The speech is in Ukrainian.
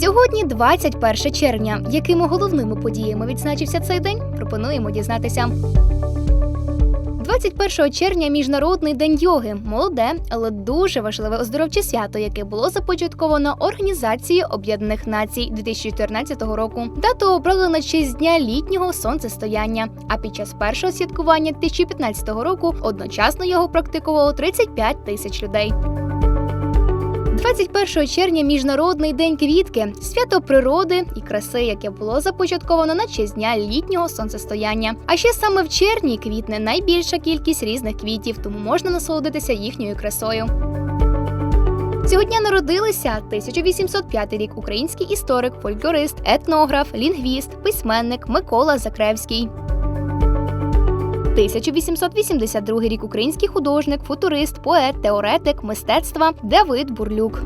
Сьогодні 21 червня. Якими головними подіями відзначився цей день? Пропонуємо дізнатися. 21 червня міжнародний день йоги молоде, але дуже важливе оздоровче свято, яке було започатковано Організацією Об'єднаних Націй 2014 року. Дату обрали на честь дня літнього сонцестояння. А під час першого святкування 2015 року одночасно його практикувало 35 тисяч людей. 21 червня Міжнародний день квітки, свято природи і краси, яке було започатковано на честь дня літнього сонцестояння. А ще саме в червні квітне найбільша кількість різних квітів, тому можна насолодитися їхньою красою. Цього дня народилися 1805 рік український історик, фольклорист, етнограф, лінгвіст, письменник Микола Закревський. 1882 рік український художник, футурист, поет, теоретик мистецтва Давид Бурлюк.